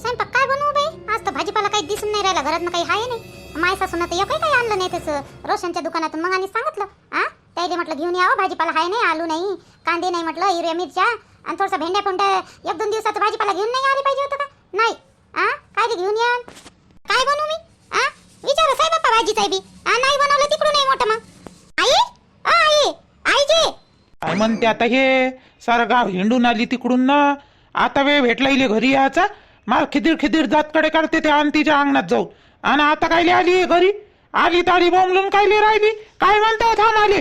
स्वयंपाक काय बनवू बाई? आज तर भाजीपाला काही दिसून नाही राहिला घरात काही आहे नाही. माय सासून तर एकही काही आणलं नाही तसं. रोशनच्या दुकानातून मग आणि सांगितलं आ? त्याला म्हटलं घेऊन यावं हो, भाजीपाला आहे नाही आलू नाही कांदे नाही म्हटलं हिरव्या मिरच्या आणि थोडसा भेंड्या फोंड्या एक दोन दिवसात भाजीपाला घेऊन नाही आली पाहिजे होतं का? नाही. आ? काय ते घेऊन या? काय बनवू मी? आ? विचारा साहेब बाप्पा भाजीचा बी. आ नाही बनवलं तिकडून नाही मोठं मग. आई? अ आई? आई जे? काय म्हणते आता हे? सारं गाव हिंडून आली तिकडून ना? आता वेळ भेटला इले घरी यायचा? मार खिदीर खिदीर जातकडे करते ते आणि तिच्या अंगणात जाऊन. आणि आता कायले आली घरी? आली ताडी बोंबलून कायले राहिली? काय म्हणता थांब आले?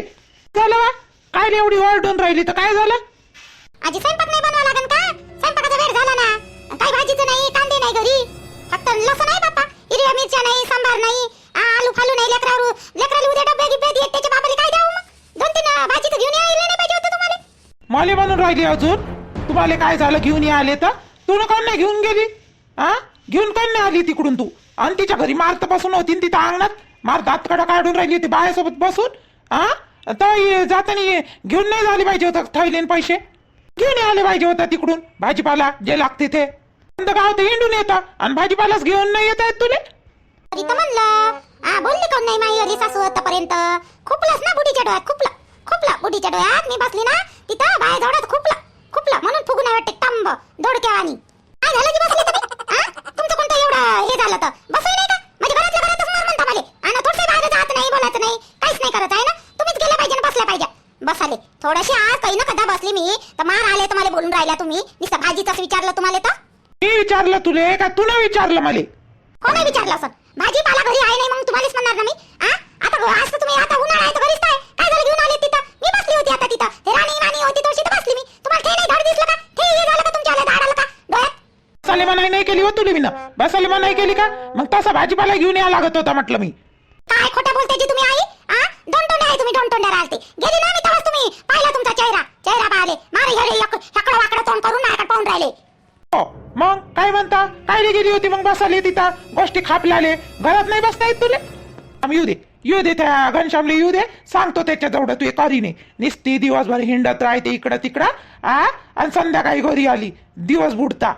झालं वा कायले एवढी ओरडून राहिली तर काय झालं? आजी स्वयंपाक नाही बनवावा लागेल का? स्वयंपाकाचा वेळ झाला ना. काही भाजीचं नाही कांदे नाही घरी. फक्त लसूण आहे बाप्पा. हिरव्या मिरच्या नाही सांबार नाही आ, आलू फालू नाही लेकरावर लेकराला उद्या डब्या गिब्या देत त्याच्या बाबाला काय द्यावं मग? दोन तीन अं, भाजीचं घेऊन यायला नाही पाहिजे होतं तुम्हाला. माले म्हणून राहिली अजून? तुम्हाला काय झालं घेऊन आले तर? तू कोण नाही घेऊन गेली? हा घेऊन कोण नाही आली तिकडून तू? आणि तिच्या घरी मारत बसून होती न तिथं अंगणात? मार दातकडा काढून राहिली होती बायासोबत बसून? हा तर जाताना घेऊन नाही झाली पाहिजे होतं थैलीन पैसे? घेऊन आले पाहिजे होता तिकडून? भाजीपाला जे लागते ते. अंत गाव तर हिंडून येतं? आणि भाजीपालाच घेऊन नाही येत आहेत तुले? तरी तर म्हणलं. आ बोलली कोण नाही माई अली सासू आतापर्यंत? खुपलास ना बुडीच्या डोळ्यात खुपला. खुपला बुडीच्या डोळ्यात. मी बसली ना तिथं बाया जवळात खुपला. खुपला म्हणून फुगून वाटते टंब दोडक्यावानी. काय झालं की बसले तुम्ही? तुमचं कोणतं एवढं हे झालं तर? बसाय नाही का? म्हणजे घरातल्या घरातच मार म्हणता मला. आणि थोडसे बाहेर जात नाही बोलायचं नाही काहीच नाही करत आहे ना? तुम्हीच गेले पाहिजे आणि बसल्या पाहिजे. बसाले. थोडीशी आज काही ना कदा बसली मी. तर मार आले तर मला बोलून राहिल्या तुम्ही. नुसतं भाजीच विचारलं तुम्हाला तर? मी विचारलं तुले का तू नाही विचारलं मला? कोणी विचारलं असं? भाजीपाला घरी आहे नाही मग तुम्हालाच म्हणणार ना मी? आता आज तुम्ही आता उन्हाळा आहे तर घरीच काय? काय झालं घेऊन आले तिथं? मी बसली होती आता तिथं. ते राणी बसली मी तुम्हाला ते नाही नाही केली हो तुले मी ना बसाले मनाई केली का? मग तसा भाजीपाला घेऊन या लागत होता म्हटलं मी. काय खोटं बोलते जी तुम्ही आई? आ? दोन तोंडे आहे तुम्ही दोन तोंडे राहते. गेली ना मी तेव्हाच तुम्ही. पाहिला तुमचा चेहरा. चेहरा पाहिले. मारे हेडे हकडं वाकडं तोंड करून नाकात पाहून राहिले. हो. मग काय म्हणता? काय गेली होती मग बसाले तिथं? गोष्टी खापल्याले घरात नाही बसता येत तुले? आम्ही येऊ दे. येऊ दे त्या घनश्यामले येऊ दे. सांगतो त्याच्याजवळ तू करी निस्ती दिवसभर हिंडत राहते इकडं तिकडं आ? आणि संध्याकाळी घरी आली. दिवस बुडता.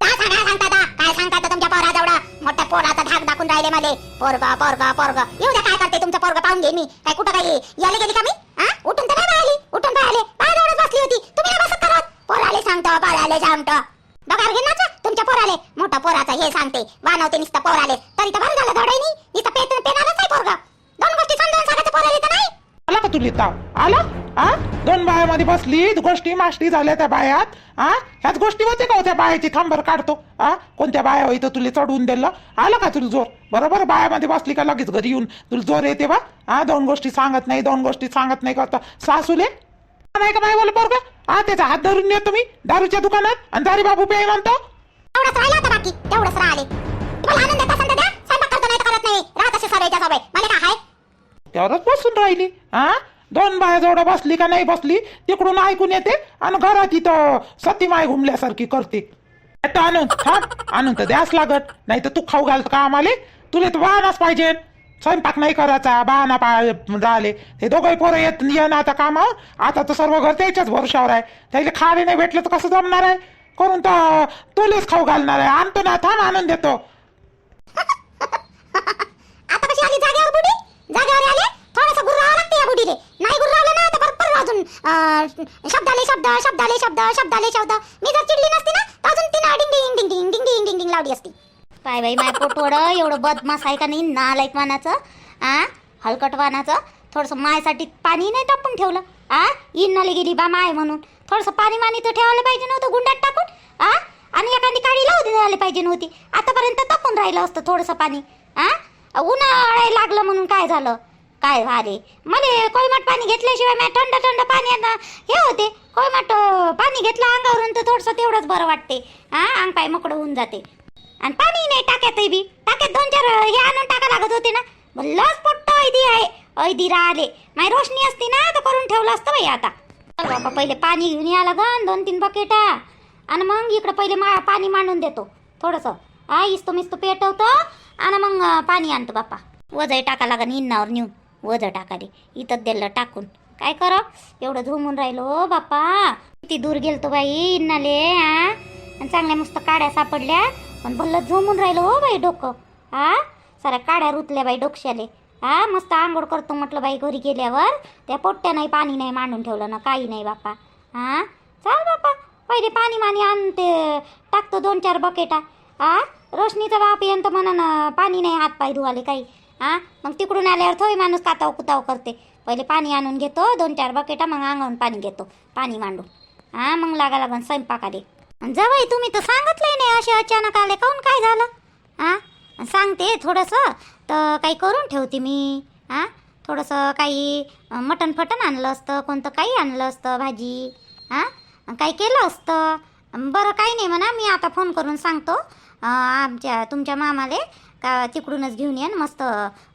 काय सांगा सांगता? दा? काय सांगता आता तुमच्या पोराजवळ? मोठ्या पोराचा धाक दाखवून राहिले मला. पोरग पोरग पोरग. येऊ द्या काय करते तुमचं पोरग? पाहून घे मी. काय कुठं काय? यायला गेली का मी? हा उठून तर नाही आली. उठून पाहिले माझ्याजवळच बसली होती. तुम्ही नाही बसत करत. पोराले सांगतो पोराले सांगतो. बघा घे ना तुमच्या पोराले. मोठा पोराचा हे सांगते. वानवते नुसतं पोराले. तरी तर बरं झालं धडाई नुसतं पेट पेनारच आहे पोरग दोन गोष्टी समजावून सांगायचं पोराले तर नाही आला का तुले ताव आला? आ? दोन बायामध्ये बसली गोष्टी माष्टी झाल्या त्या बायात. आ? ह्याच गोष्टी होते का हो त्या बायाची थांबर काढतो? आ? कोणत्या बाया होई तर तुला चढवून दिलं? आलं का तुला जोर? बरोबर? बायामध्ये बसली का लगेच घरी येऊन? तुला जोर येते बा? आ? दोन गोष्टी सांगत नाही दोन गोष्टी सांगत नाही करता सासूले? नाही का बाय बोल बरोबर आ त्याचा हात धरून येतो मी दारूच्या दुकानात? आणि दारी बाबू पे म्हणतो? तेवढंच राहिलं होतं बाकी. तेवढंच राहिले. तुम्हाला आनंद येत असेल तर द्या? स्वयंपाक करतो नाही करत नाही. राहत असे सवयच्या सवय मला काय त्यावरच बसून राहिली हा दोन बाया जवळ बसली का नाही बसली तिकडून ऐकून येते आणि घरात इथं सतीमाय घुमल्यासारखी करते. आता आणून हा? आणून तर द्यास लागत नाही तर तू खाऊ घालत का आम्हाला? तुला तर वाहनाच पाहिजे. स्वयंपाक नाही करायचा बहाना पा झाले. हे दोघंही पोरं येत ये ना आता कामावर. आता तर सर्व घर त्याच्याच भरोशावर आहे. त्याला खाले नाही भेटलं तर कसं जमणार आहे? करून तर तुलेच खाऊ घालणार आहे. आणतो ना थांब आणून देतो आता कशी आली जागेवर बुडी जागेवर आले थोडस गुर्रावं लागते या बुडीले नाही गुर्रावलं ना तर बरोबर अजून अं, शब्दाले शब्द शब्दाले शब्द शब्दाले शब्द. मी जर चिडली नसती ना तर अजून तिनं डिंग डिंग डिंग डिंग डिंग डिंग डिंग डिंग लावली असती. काय बाई माय पोटोड एवढं बदमास आहे का नाही? नालायक वानाचं आ? हलकट वानाचं. थोडंसं मायसाठी पाणी नाही टाकून ठेवलं. आ? इन्नाले गेली बा माय म्हणून. थोडंसं पाणी मानी तर ठेवायला पाहिजे नव्हतं गुंडात टाकून आ? आणि एखादी काडी लावून द्यायला पाहिजे नव्हती. आतापर्यंत तपून राहिलं असतं थोडंसं पाणी. आ? उन्हाळा लागलं म्हणून काय झालं? काय अरे मला कोयमाट पाणी घेतल्याशिवाय मी थंड थंड पाण्यानं हे होते कोयमाट पाणी घेतलं अंगावरून तर थोडंसं तेवढंच बरं वाटते. हा अंग पाय मोकळं होऊन जाते. आणि पाणी नाही टाक्यातही बी. टाक्यात दोन चार हे आणून टाका लागत होते ना. लस पोट्ट ऐदी आहे. ऐदी राहिले. माय रोशनी असती ना तर करून ठेवलं असतं बाई आता. बाबा पहिले पाणी घेऊन या लागन दोन तीन बकेटा आणि मग इकडं पहिले मा पाणी मांडून देतो. थोडंसं. हा इस्तो मिस्तो पेटवतो. आणि मग पाणी आणतो बाप्पा. वजय टाका लागन इन्नावर नेऊन. वध टाकाले. इथं दिलं टाकून. काय कर? एवढं झुमून राहिलो बापा किती दूर गेलतो बाई इन्नाले हा आणि चांगल्या मस्त काड्या सापडल्या. पण भल्लं झोमून राहिलो हो बाई डोकं. हा साऱ्या काड्या रुतल्या बाई डोक्याले. हा मस्त आंघोळ करतो म्हटलं बाई घरी गेल्यावर. त्या पोट्ट्या नाही पाणी नाही मांडून ठेवलं ना काही नाही बापा हा चाल बापा पहिले पाणी माणी आणते टाकतो दोन चार बकेटा हा रोशनीचा बाप येणं तर म्हणा ना पाणी नाही हात पाय धुवाले काही. हां? मग तिकडून आल्यावर थोडी माणूस काताव कुताव करते. पहिले पाणी आणून घेतो दोन चार बकेटा मग अंगावून पाणी घेतो. पाणी मांडून. हा मग लागा लागन स्वयंपाक आले जवाई तुम्ही तर सांगितलंय नाही असे अचानक आले काऊन काय झालं? हा? सांगते थोडंसं तर काही करून ठेवते मी. हा? थोडंसं काही मटण फटण आणलं असतं कोणतं काही आणलं असतं भाजी. हा? काही केलं असतं. बरं काही नाही म्हणा मी आता फोन करून सांगतो. आमच्या तुमच्या मामाले. का तिकडूनच घेऊन ये मस्त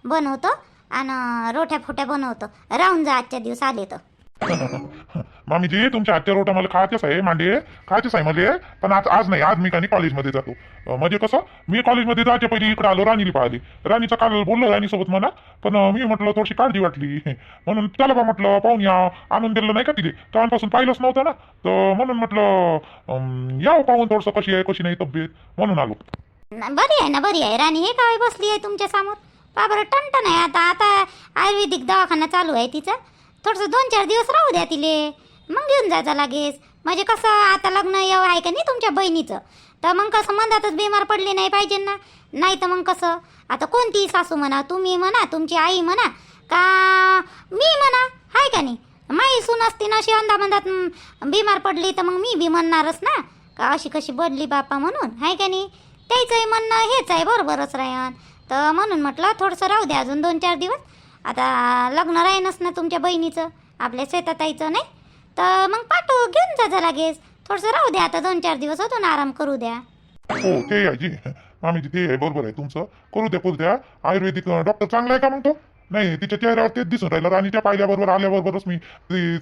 बनवतो आणि रोट्या फोट्या बनवतो. राहून जा आजच्या दिवस आले तर. मामीजी तुमच्या आजच्या रोटा मला खायचेच आहे मांडे. खायचेच आहे मला. पण आज आज नाही आज मी काही कॉलेजमध्ये जातो. म्हणजे कसं मी कॉलेजमध्ये जायच्या पहिली इकडे आलो राणीला पाहिली. राणीचं काल बोललो राणीसोबत मला पण मी म्हटलं थोडीशी काळजी वाटली. म्हणून चला बा म्हटलं पाहून या आणून दिलं नाही का तिथे तेव्हापासून पाहिलंच नव्हतं ना. तर म्हणून म्हटलं अं, यावं हो पाहून थोडंसं कशी आहे कशी नाही तब्येत. म्हणून आलो. बरी आहे ना बरी आहे. राणी हे काय बसली आहे तुमच्यासमोर? बाबर टनटन आहे आता. आता आयुर्वेदिक दवाखाना चालू आहे तिचा. थोडंसं दोन चार दिवस राहू द्या तिले. मग घेऊन जायचा लागेस म्हणजे कसं आता लग्न येव आहे का नाही तुमच्या बहिणीचं? तर मग कसं मनातच बिमार पडली नाही पाहिजे ना? नाही तर मग कसं? आता कोणती सासू म्हणा तुम्ही म्हणा तुमची आई म्हणा का मी म्हणा? हाय का नाही? माई सून असते ना अशी अंदामंदात बिमार पडली तर मग मी बी म्हणणारच ना? का अशी कशी बदली बापा म्हणून? हाय का नाही? त्याचंही म्हणणं हेच आहे बरोबरच राहन तर म्हणून म्हटलं थोडंसं राहू द्या अजून दोन चार दिवस. आता लग्न राहीनच ना तुमच्या बहिणीचं आपल्या शेताताईचं नाही? तर मग पाठवू घेऊन जा जा लागेच. थोडंसं राहू द्या आता दोन चार दिवस अजून आराम करू द्या. हो ते आहे जी मामीजी ते आहे बरोबर आहे तुमचं. करू द्या करू द्या. आयुर्वेदिक डॉक्टर चांगला आहे का मग तो? नाही तिच्या चेहऱ्यावर तेच दिसून राहिलं. राणीच्या पाहिल्याबरोबर आल्याबरोबरच मी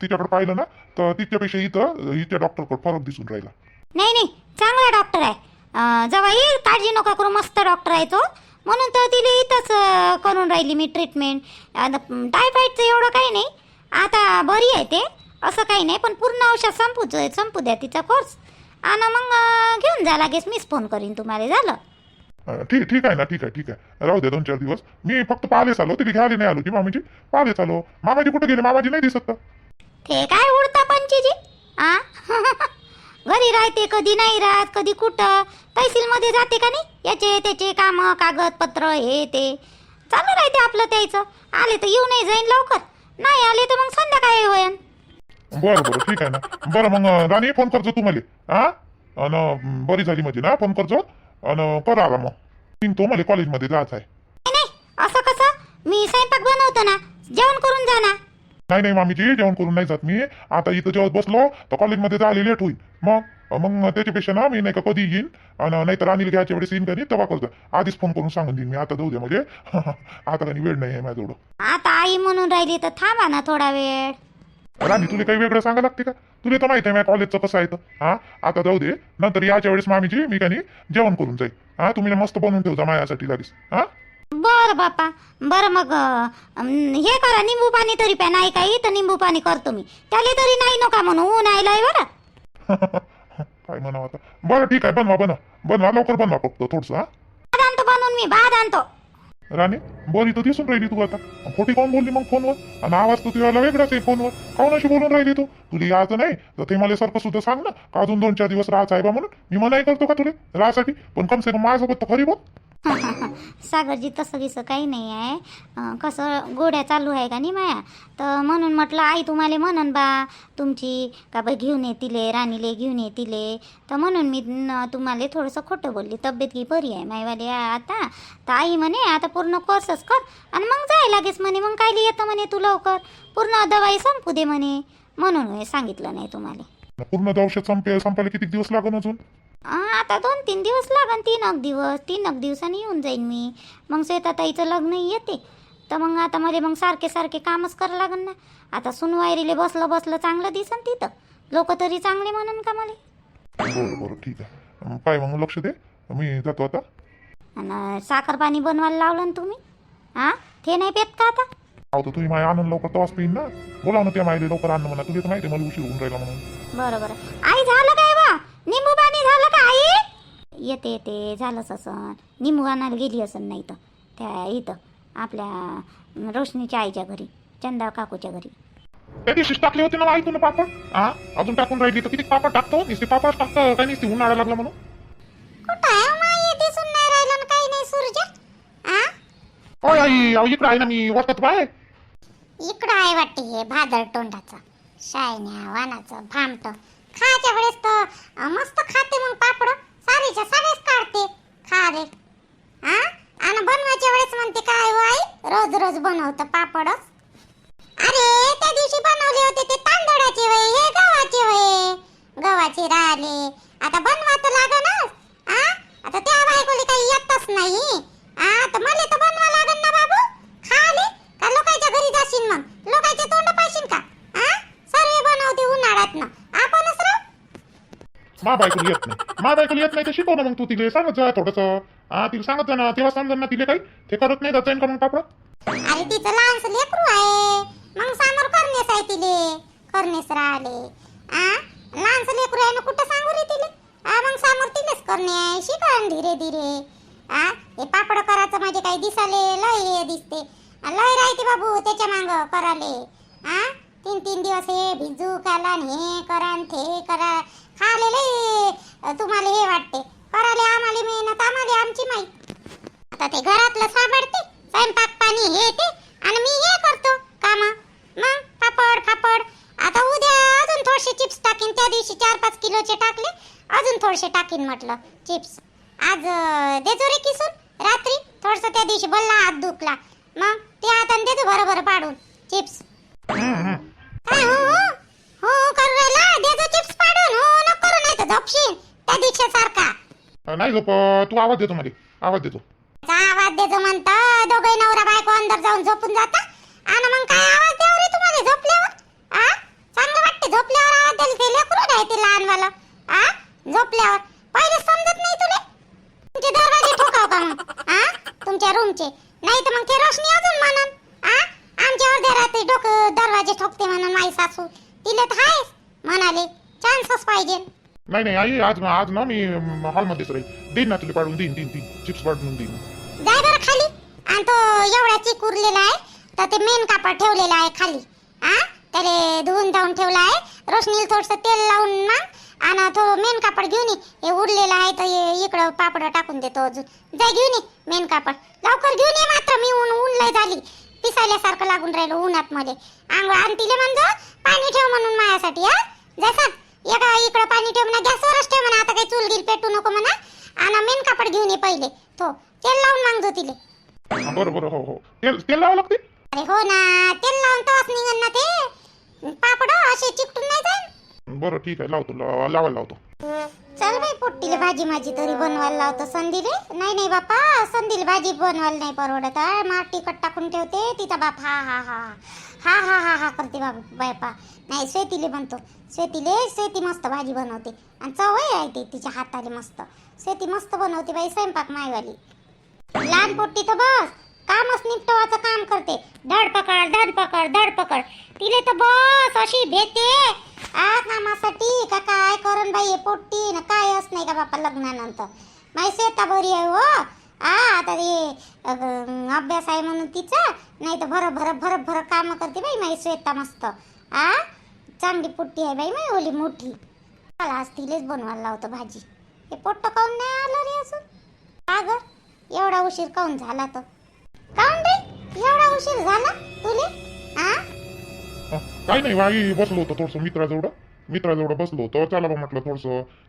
तिच्याकडे पाहिलं ना तर तिच्यापेक्षा इथं हिच्या डॉक्टरकडे फरक दिसून राहिला. नाही नाही चांगला डॉक्टर आहे. जेव्हा येईल काळजी नका करू मस्त डॉक्टर आहे तो. म्हणून तर तिला इथंच करून राहिली मी ट्रीटमेंट टायफॉईडचं एवढं काही नाही. आता बरी आहे ते. असं काही नाही पण पूर्ण औषध संपू संपू द्या तिचा कोर्स आणि मग घेऊन जा लागेच मीच फोन करीन तुम्हाला. झालं? ठीक ठीक आहे ना ठीक आहे ठीक आहे. राहू द्या दोन चार दिवस. मी फक्त पालेच आलो तिथे घ्यायला नाही आलो. की मामाजी पालेच आलो मामाजी कुठे गेले? मामाजी नाही दिसत ते काय उडता पंचीजी? आ? घरी राहते कधी नाही राहत कधी कुठं? तहसीलमध्ये जाते का नाही? याचे त्याचे काम कागदपत्र हे ते. चालू राहते आपलं त्याचं. आले तर येऊ नाही जाईन लवकर. नाही आले तर मग संध्याकाळी होईन. बरं बरं ठीक आहे ना. बरं मग राणी फोन करतो तुम्हाला हा? अन बरी झाली म्हणजे ना फोन करतो अन करा आला मग. निघतो मला कॉलेजमध्ये जायचं आहे नाही नाही असं कसं? मी स्वयंपाक बनवतो ना जेवण करून जा ना नाही नाही मामीजी जेवण करून नाही जात मी. आता इथं जेवत बसलो तर कॉलेजमध्ये जायला लेट होईल मग मग त्याच्यापेक्षा ना मी नाही का कधी येईन. आणि नाही तर राणीला घ्यायच्या वेळेस येईन का नाही तेव्हा करतो. आधीच फोन करून सांगून देईन मी. आता जाऊ द्या म्हणजे. आता काही वेळ नाही आहे माझ्याजवळ. आता आई म्हणून राहिली तर थांबा ना थोडा वेळ. राणी तुला काही वेगळं सांगा लागते का? तुला तर माहिती आहे माझ्या कॉलेजचं कसं आहे तर. हा आता जाऊ दे. नंतर याच्या वेळेस मामीजी मी काही जेवण करून जाईल. हा तुम्ही मस्त बनवून ठेवता माझ्यासाठी लागेच. हा? बरं बापा बरं मग हे करा निंबू पाणी तरी प्या नाही काही तर निंबू पाणी करतो मी. त्याला तरी नाही नका म्हणू ऊन आयलाय बरं. काय म्हणावं आता? बरं ठीक आहे बनवा बनवा. बनवा लवकर बनवा फक्त थोडंसं आणतो बनवून मी भात आणतो. राणी बरी तर दिसून राहिली तू आता. खोटी कोण बोलली मग फोनवर? आणि आवाज तर तुझ्याला वेगळाच आहे फोनवर. काऊन अशी बोलून राहिली तू? तुला यायचं नाही? तर ते मला सारखं सुद्धा सांग ना. का अजून दोन चार दिवस राहायचं आहे बा म्हणून? मी मनाई करतो का तुला? राहासाठी पण कम से कम माझ्यासोबत तर खरी बोल. सागरजी तसं गिसं काही नाही आहे. कसं गोड्या चालू आहे का नाही माया? तर म्हणून म्हटलं आई तुम्हाला म्हणन बा तुमची का बाई घेऊन येतीले राणीले घेऊन येतीले? तर म्हणून मी तुम्हाला थोडंसं खोटं बोलली. तब्येत की बरी आहे मायवाली आता? तर आई म्हणे आता पूर्ण कोर्सच कर आणि मग जाय लागेच म्हणे. मग काय येतं म्हणे तू लवकर? पूर्ण दवाई संपू दे म्हणे. म्हणून हे सांगितलं नाही तुम्हाला. पूर्ण औषध संपे संपायला किती दिवस लागून अजून? आता दोन तीन दिवस लागन तीन एक दिवस तीन एक दिवसांनी येऊन जाईन मी. मग शेताताईचं लग्न येते. तर मग आता मला मग सारखे सारखे कामच करावं लागन ना. आता सुनवायरीले बसलं बसलं चांगलं दिसन तिथं. लोक तरी चांगले म्हणन का मला? बरं बरं ठीक आहे. मग काय मग लक्ष दे. मी जातो आता. आणि साखर पाणी बनवायला लावलं ना तुम्ही? हां ते नाही पेत का आता? अहो तर तुम्ही माझ्या आनंद लवकर तवाच पिईन ना. बोलाव ना त्या माहिले लवकर आणणं म्हणा. तर माहिती आहे मला उशीर होऊन राहिला म्हणून. बरं बरं. आई झालं काय बा निंबू पाणी झालं का आई येते येते झालंच असं. आणायला गेली असं नाही तर. त्या इथं आपल्या रोशनीच्या आईच्या घरी चंदा काकूच्या घरी. त्या दिवशीच टाकले होते ना आई तुला पापड? हा अजून टाकून राहिली तर किती पापड टाकतो? नुसते पापड टाकतं काय नुसते उन्हाळा लागला म्हणून? हो ओय आई अहो इकडे आहे ना मी वाटत बाय. इकडं आहे वाटते हे भादर तोंडाचं शायन्या वानाचं भामट. खायच्या वेळेस तर मस्त खाते मग पापड. सारीच्या सारेच काढते. खाले हा आणि बनवायच्या वेळेस म्हणते काय हो आई? रोज रोज बनवतं पापडच. अरे त्या दिवशी बनवले होते ते तांदळाचे वय हे गव्हाचे वय. गव्हाचे राहिले. आता बनवा तर लागणच आ? आता त्या बायकोली काही येतच नाही. आ? तर मला तर बनवा लागण ना बाबू खा आले का लोकांच्या घरी जाशील मग लोकांचे तोंड पाशील का आ सर्व बनवते उन्हाळ्यात ना आपणच राहू मा बायकोला येत नाही. मा बायकोला येत नाही तर शिकव ना मग तू तिले. सांगत जा थोडस. हा तिला सांगत जा ना. तेव्हा समजा ना तिले काही. ते करत नाही जाता. येईल का मग पापड? अरे तिचं लहानसं लेकरू आहे. मग समोर करण्यास आहे तिले. करण्यास राहिले. आ? लहानसं लेकरू आहे ना कुठं सांगू रे तिले? आ मग समोर तिलेच करणे आहे. शिकण धीरे धीरे. आ? हे पापड करायचं म्हणजे काही दिसाले लय दिसते. लय राहते बाबू त्याच्या मांग कराले आ? तीन तीन दिवस हे भिजू खाला हे करा ते करा खालेले. तुम्हाला हे वाटते. कराले आम्हाला मेहनत आम्हाला आमची माहिती. आता ते घरातलं साबडते स्वयंपाक पाणी हे ते आणि मी हे करतो काम. मग पापड पापड आता उद्या अजून थोडेसे चिप्स टाकीन. त्या दिवशी चार पाच किलोचे टाकले. अजून थोडेसे टाकीन म्हटलं चिप्स. आज देजो रे किसून. रात्री थोडस त्या दिवशी बोलला हात दुखला मग ते आता देतो बरोबर पाडून. चिप्स. काय हो? नाही झोप तू आवाज देतो मध्ये आवाज देतो. आवाज देतो म्हणता. दोघे नवरा बायको अंदर जाऊन झोपून जाता. आणि मग काय आवाज द्याव रे तुम्हाला झोपल्यावर? आ? चांगलं वाटते झोपल्यावर आवाज द्यायला ते लेकरू आहे ते लहानवालं. आ? झोपल्यावर. पहिले समजत नाही तुले? तुमचे दरवाजे ठोकाव का मग? आ? तुमच्या रूमचे नाही तर मग ते रोशनी अजून म्हणन. आ? आमच्या अर्ध्या रात्री डोकं दरवाजे ठोकते म्हणून माई सासू. तिले तर आहेस म्हणाले चान्सच पाहिजे. नाही नाही आई आज आज ना मी हॉलमध्येच राहील देईन ना तुला पाडून देईन तीन तीन चिप्स पाडून देईन जाय बरं खाली आणि तो एवढा चिक उरलेला आहे तर ते मेन कापड ठेवलेला आहे खाली हा त्याले धुवून धावून ठेवला आहे रोशनीला थोडस तेल लावून ना आणि तो मेन कापड घेऊन ये हे उरलेलं आहे तर हे इकडं पापड टाकून देतो अजून जाय घेऊन ये मेन कापड लवकर घेऊन ये मात्र मी ऊन ऊन लय झाली पिसायल्यासारखं लागून राहिलं उन्हात मध्ये आंघोळ आणि तिले म्हणतो पाणी ठेव म्हणून माझ्यासाठी हा जसा एका इकडं पाणी ठेव म्हणा गॅसवरच ठेव म्हणा आता काही चूल गिल पेटू नको म्हणा. आणि मेन कापड घेऊन ये पहिले. तो तेल लावून मागतो तिले. हा, बरं बरं हो हो. तेल तेल लावावं लागते? अरे हो ना तेल लावून तोच निघन ना ते. पापड असे चिकटून नाही जाईल बरं ठीक आहे लावतो लाव- लावतो. चल बाई पोट्टीला भाजी माझी तरी बनवायला लावतो. संधीले नाही नाही बापा संधीला भाजी बनवायला नाही परवडत. आहे मार तिखट टाकून ठेवते तिचा बाप हा हा हा हा हा हा हा करते बाबा बायपा. नाही स्वेतीले बनतो. स्वेतीले स्वेती मस्त भाजी बनवते. आणि चवही आहे तिच्या हाताले मस्त. स्वेती मस्त बनवते बाई स्वयंपाक मायवाली. लहान पोट्टी तर बस कामच निपटवाचं काम करते. धड पकड धड पकड धड पकड. तिले तर बस अशी भेटे आ कामासाठी का काय करून बाई पोट्टी ना काय अस नाही का बापा लग्नानंतर? माई श्वेता बरी आहे हो. आ आता ते अभ्यास आहे म्हणून तिचा नाही तर भर भर भर भर काम करते बाई माई श्वेता मस्त. आ चांगली पोट्टी आहे बाई माई ओली मोठी. मला आज तिलेच बनवायला लावतो भाजी. हे पोट्ट काऊन नाही आलं रे अजून? का ग एवढा उशीर काऊन झाला तर काऊन रे? एवढा उशीर झाला तुले? आ? हा, काही नाही भाई बसलो होतो थोडस मित्राजवळ. मित्राजवळ बसलो होतो. चला बा म्हटलं थोडस.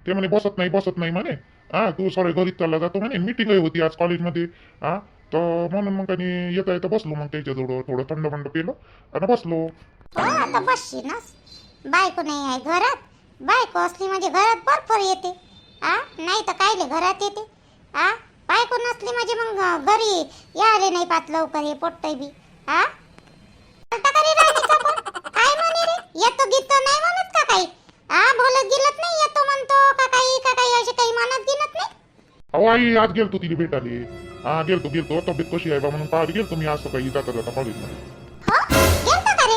ते म्हणे बसत नाही बसत नाही म्हणे. हा तू सॉरी घरी चालला जातो म्हणे. मिटिंग होती आज कॉलेजमध्ये. हा तर म्हणून मग त्यांनी येता येता बसलो मग त्याच्याजवळ. थोडं थंड बंड पेलो आणि बसलो. आता बसशी ना. बायको नाही आहे घरात. बायको असली म्हणजे घरात बरोबर येते. आ नाही तर कायले घरात येते. आ बायको नसली म्हणजे मग घरी यायले नाही पात लवकर हे पोट्टय बी. आ? अहो आई आज गेलतो तिला भेटाले हा गेलतो गेलतो. तब्येत कशी आहे बा म्हणून पाहायला गेलतो मी आज सकाळी जाता जाता कॉलेजमध्ये हो? गेलता का रे?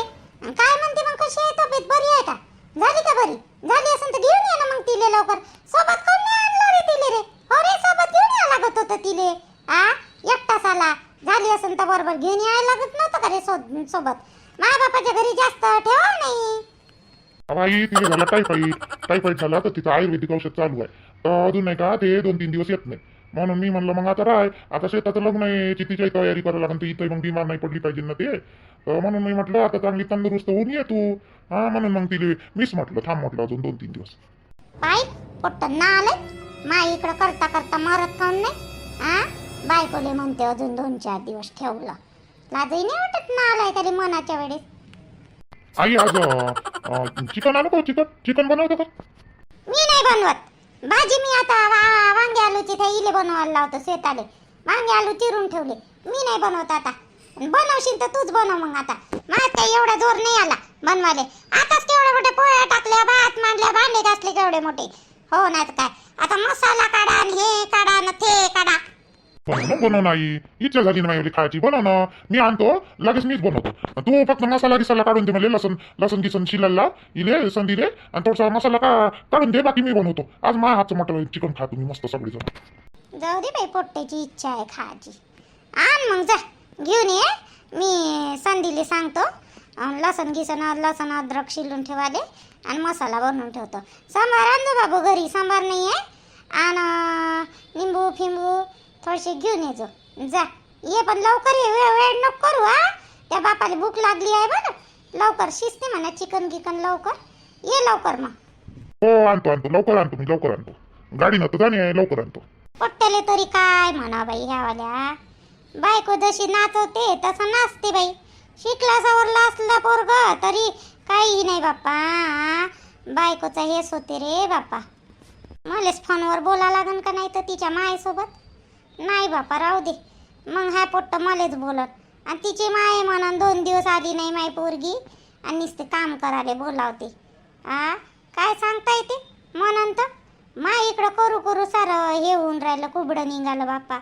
काय म्हणते मग कशी आहे तब्येत? बरी आहे का? झाली का बरी? झाली असेल तर घेऊन ये ना मग तिले लवकर. सोबत कोण नाही आणलं रे तिले रे? हो रे होतं तिले. आ? एकटाच आला झाली असेल तर बरोबर घेऊन यायला लागत नव्हतं का रे सो- सोबत? मा बापाच्या घरी जास्त ठेवा नाही. बाई तिथे झाला टायफॉईड टायफॉईड झाला तर तिथं आयुर्वेदिक औषध चालू आहे. अजून नाही का? ते दोन तीन दिवस येत नाही. म्हणून मी म्हणलं मग आता राय आता शेताचं लग्न आहे चितीची तयारी करायला लागेल तर इथं मग बिमार नाही पडली पाहिजे ना ते. म्हणून मी म्हटलं आता चांगली तंदुरुस्त होऊन ये तू. हा म्हणून मग तिले मीच म्हटलं थांब म्हटलं अजून दोन तीन दिवस. पाय पोट्ट ना आले. मा इकडं करता करता मरत काऊन नाही. आ? बायकोले म्हणते अजून दोन चार दिवस ठेवलं. लाजही नाही वाटत ना आलाय तरी मनाच्या वेळेस. आई आज चिकन आलं का चिकन? चिकन बनवतं का? मी नाही बनवत. भाजी मी आता वा- वांगे आलूची त्या इले बनवायला लावतो शेताले. वांगे आलू चिरून ठेवले. मी नाही बनवत आता. बनवशील तर तूच बनव मग आता. माझ काही एवढा जोर नाही आला बनवाले आताच केवढे मोठे पोळ्या टाकल्या भात मांडल्या भांडे घासले केवढे मोठे. हो नाही तर काय? आता मसाला काढा हे काढा न ते काढा. पण ना बनव नाही इच्छा झाली ना एवढी खायची बनव ना मी आणतो लगेच मीच बनवतो तू फक्त मसाला गिसाला काढून दे म्हणजे लसण लसण गिसन शिलाला इले संधीले आणि थोडासा मसाला का काढून दे बाकी मी बनवतो आज माझ्या हातचं मटण चिकन खा तुम्ही मस्त सगळेजण जाऊ दे बाई पोट्ट्याची इच्छा आहे खायची आण मग जा घेऊन ये मी संधीले सांगतो अन लसण गिसण लसण अद्रक शिलून ठेवाले आणि मसाला बनवून ठेवतो सांबार आणजो बाबू घरी सांबार नाही आहे आणि निंबू फिंबू थोडेसे घेऊन येजो जा. ये पण लवकर ये. वेळ वेळ नको करू हा. त्या बापाला भूक लागली आहे बरं. लवकर शिजते म्हणा चिकन गिकन लवकर. ये लवकर मग. हो आणतो आणतो. लवकर आणतो मी लवकर आणतो. गाडी नव्हतं जाणे आहे, लवकर आणतो. पोट्ट्याले तरी काय म्हणा बाई ह्यावाल्या बायको जशी नाचवते तसं नाचते बाई. शिकला सवरला असला पोरग तरी काही नाही बाप्पा बायकोचा हेच होते रे बाप्पा. मलेच फोनवर बोला लागन का नाही तर तिच्या मायेसोबत? नाही बापा राहू दे. मग हा पोट्ट मलेच बोलत आणि तिची माय म्हणून दोन दिवस आली नाही माय पोरगी. आणि नुसते काम करायला बोलावते. आ? काय सांगता येते म्हणून तर. माय इकडं करू करू सारं हे होऊन राहिलं कुबडं निघालं बाप्पा